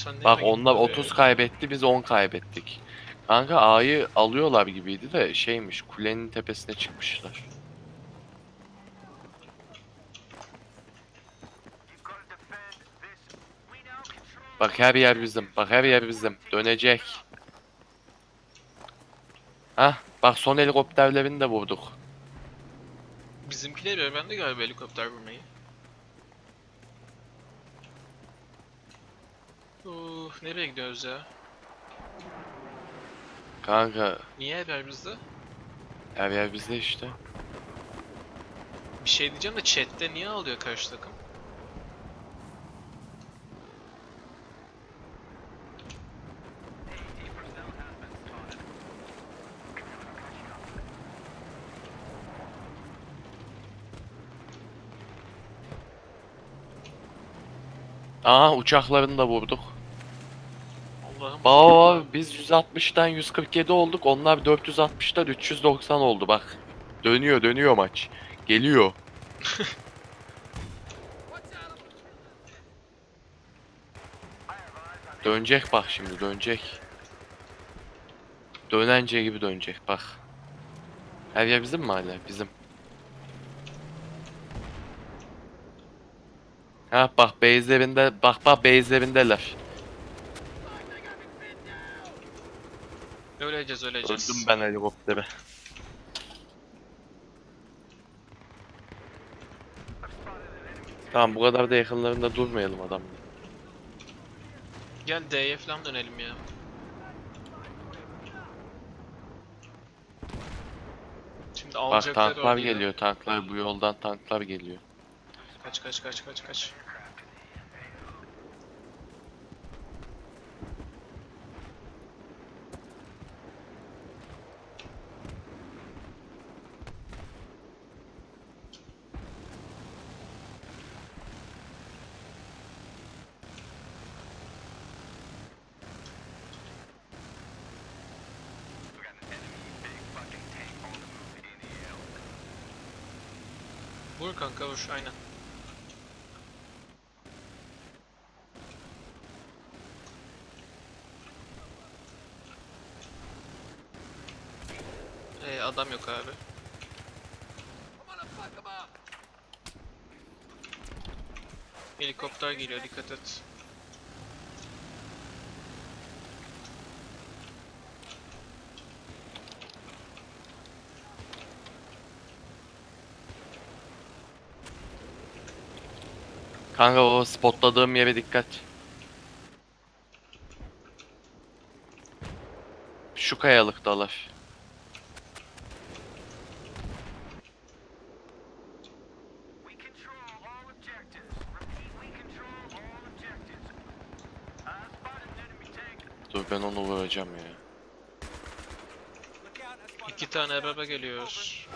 Sen Bak onlar oraya? 30 kaybetti biz 10 kaybettik. Kanka A'yı alıyorlar gibiydi de şeymiş kulenin tepesine çıkmışlar. Bak her yer bizim. Bak her yer bizim. Dönecek. Hah bak son helikopterlerini de vurduk. Bizimkiler öğrendi galiba helikopter vurmayı. Uh, nereye gidiyoruz ya? Kanka Niye haber bizde? her yer bizde işte. Bir şey diyeceğim de chatte niye alıyor karşı takım? Aa uçaklarını da vurduk. Allah'ım. Baba biz 160'tan 147 olduk. Onlar 460'tan 390 oldu bak. Dönüyor dönüyor maç. Geliyor. dönecek bak şimdi dönecek. Dönence gibi dönecek bak. Her yer bizim mi hala? Bizim. Ha bak base'lerinde bak bak base'lerindeler. Öleceğiz öleceğiz. Öldüm ben helikoptere. Tamam bu kadar da yakınlarında durmayalım adam. Gel D'ye falan dönelim ya. Şimdi Bak tanklar geliyor tanklar bu yoldan tanklar geliyor. Kaç kaç kaç kaç kaç. Vur kanka vur aynen. Adam yok abi. Helikopter geliyor dikkat et. Kanka o spotladığım yere dikkat. Şu kayalıktalar. Dur ben onu vuracağım ya. İki tane araba geliyor.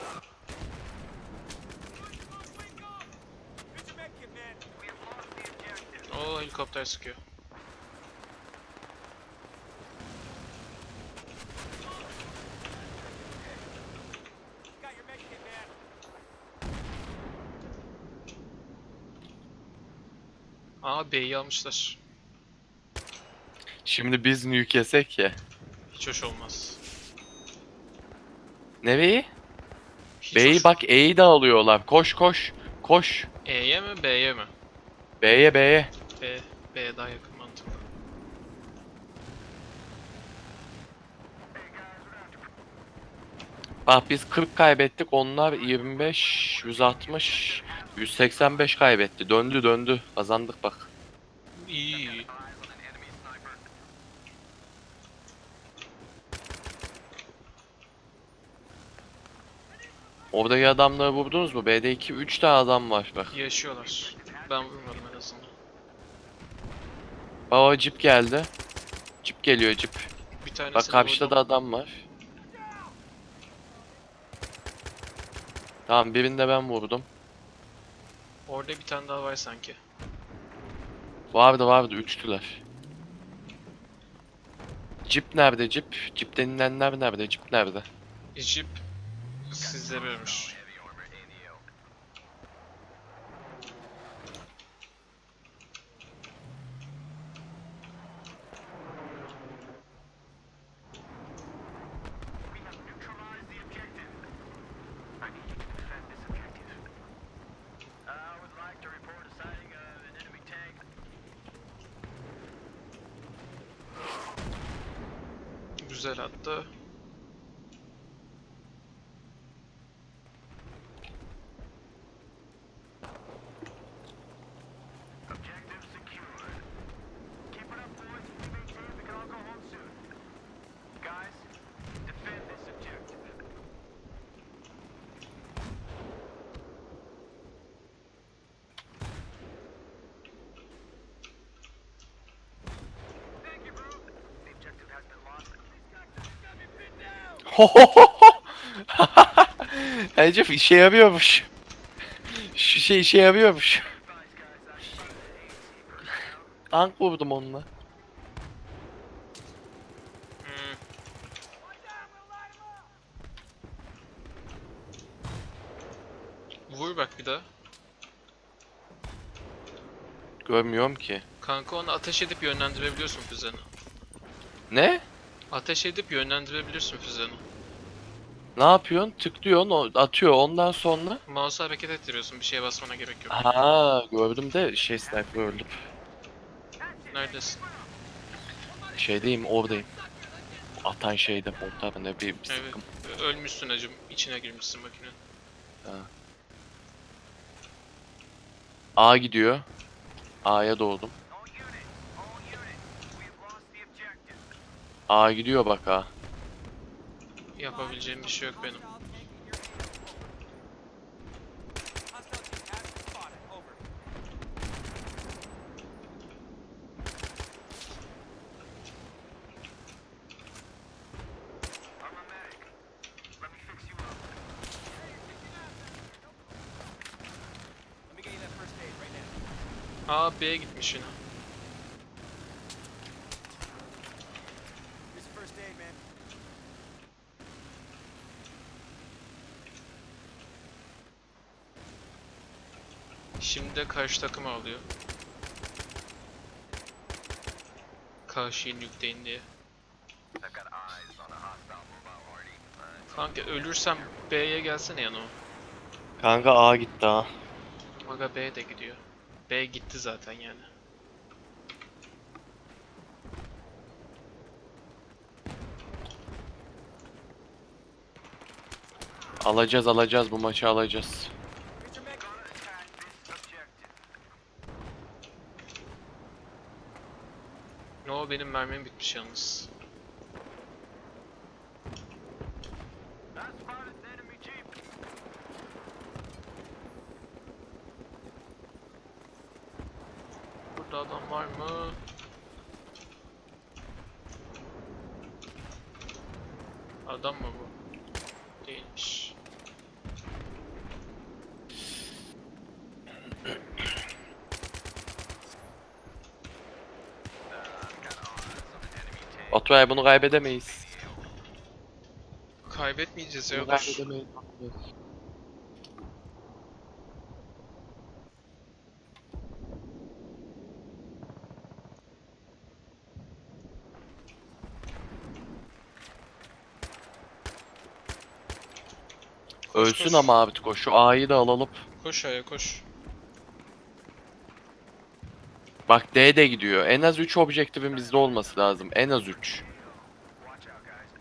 Oo helikopter sıkıyor. Aa B'yi almışlar. Şimdi biz nuke yesek ya. Hiç hoş olmaz. Nereyi? Hiç B'yi hoş- bak E'yi de alıyorlar. Koş koş. Koş. E'ye mi B'ye mi? B'ye B'ye. B, B daha yakın mantık. Bak biz 40 kaybettik. Onlar 25, 160, 185 kaybetti. Döndü döndü. Kazandık bak. İyi iyi. Oradaki adamları vurdunuz mu? B'de 2 3 tane adam var bak. Yaşıyorlar. Ben vurmadım en azından. Baba cip geldi. Cip geliyor cip. Bir tanesini Bak karşıda da vurdum. adam var. Tamam birinde ben vurdum. Orada bir tane daha var sanki. Vardı vardı üçtüler. Cip nerede cip? Cip denilenler nerede? Cip nerede? Jeep Sizde birmiş. Güzel hatta. Pinned down. Ece işe yarıyormuş. Şu şey işe yarıyormuş. Tank vurdum onunla. Hmm. Vur bak bir daha. Görmüyorum ki. Kanka onu ateş edip yönlendirebiliyorsun füzeni. Ne? Ateş edip yönlendirebilirsin füzeni. Ne yapıyorsun? Tıklıyorsun, o atıyor. Ondan sonra... Mouse'u hareket ettiriyorsun. Bir şeye basmana gerek yok. Ha gördüm de şey sniper öldüm. Neredesin? Şeydeyim, oradayım. Atan şeyde, ortada ne bir, bir Evet. sıkım. Ölmüşsün acım. İçine girmişsin makinenin. A gidiyor. A'ya doğdum. A gidiyor bak A. Yapabileceğim bir şey yok benim. I'm a medic. Let me Şimdi de karşı takım alıyor. Karşıyı nükleyin diye. Kanka ölürsem B'ye gelsene yanıma. Kanka A gitti A. Aga B de gidiyor. B gitti zaten yani. Alacağız alacağız bu maçı alacağız. No benim mermim bitmiş yalnız. Burada adam var mı? Adam mı bu? Değilmiş. Baturay bunu kaybedemeyiz. Kaybetmeyeceğiz ya. Bunu dur. kaybedemeyiz. Koş, Ölsün koş. ama artık o. Şu A'yı da alalım. Koş aya koş. Bak D de gidiyor. En az 3 objektifin bizde olması lazım. En az 3. Watch out, guys.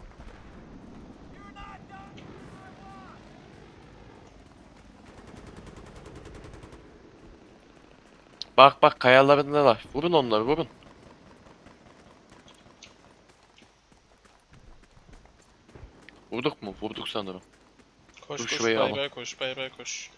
Bak bak kayalarındalar. Vurun onları vurun. Vurduk mu? Vurduk sanırım. Koş Dur koş şurayı bay al. bay koş bay bay koş.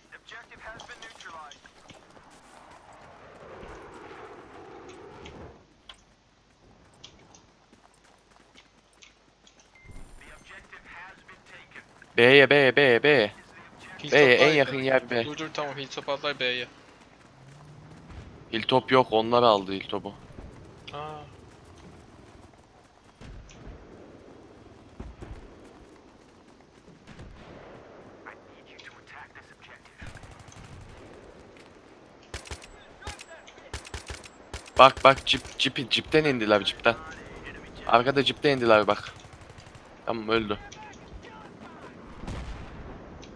B'ye B'ye B'ye B'ye. B'ye en yakın yer B. Dur dur tamam Hilltop atlar B'ye. Hilltop yok onlar aldı Hilltop'u. Aa. Bak bak cip cipi cipten indiler cipten. Arkada cipten indiler bak. Tamam öldü.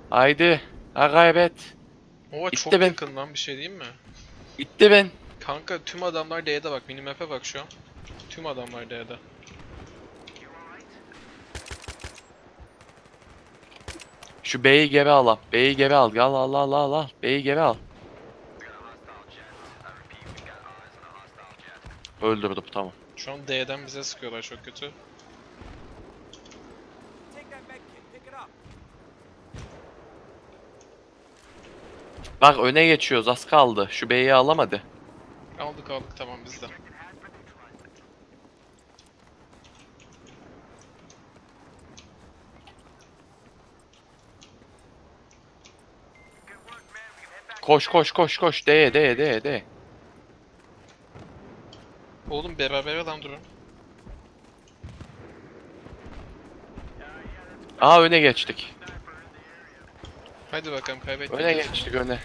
Haydi. Ha gaybet. Oha çok ben. yakın lan bir şey diyeyim mi? Bitti ben. Kanka tüm adamlar D'de bak. Minimap'e bak şu an. Tüm adamlar D'de. Şu B'yi geri al. B'yi geri al. Al al al al al. B'yi geri al. Öldürdüm tamam. Şu an D'den bize sıkıyorlar çok kötü. Bak öne geçiyoruz az kaldı. Şu B'yi al hadi. Aldık aldık tamam head back. Koş koş koş koş. D D D D. Oğlum beraber lan durun. Aa öne geçtik. Hadi bakalım kaybettik. Öne geçtik öne.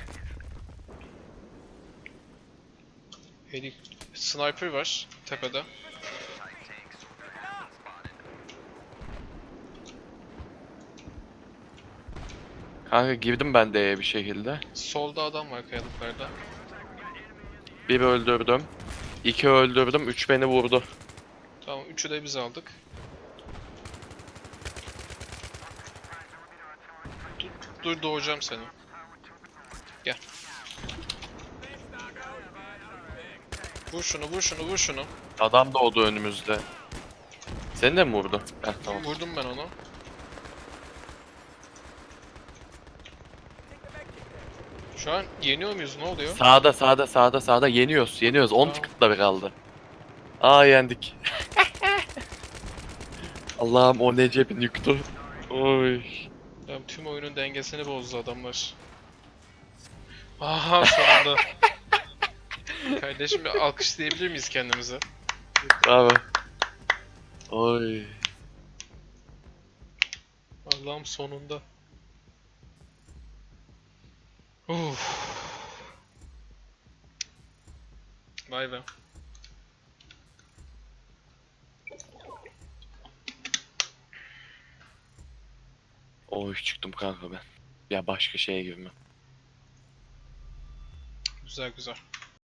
Helik sniper var tepede. Kanka girdim ben D'ye bir şekilde. Solda adam var kayalıklarda. Bir öldürdüm. iki öldürdüm. Üç beni vurdu. Tamam üçü de biz aldık. Dur, doğacağım seni. Gel. Vur şunu vur şunu vur şunu. Adam doğdu önümüzde. Seni de mi vurdu? Heh tamam. Vurdum ben onu. Şu an yeniyor muyuz ne oluyor? Sağda sağda sağda sağda yeniyoruz. Yeniyoruz. 10 Tamam. tıkıtları kaldı. Aa yendik. Allah'ım o ne cebin yıktı. Oy. Ya tüm oyunun dengesini bozdu adamlar. Aha sonunda. Kardeşim bir alkışlayabilir miyiz kendimize? Bravo. Oy. Allah'ım sonunda. Uf. Vay be. Oy çıktım kanka ben. Ya başka şeye girmem. Güzel güzel.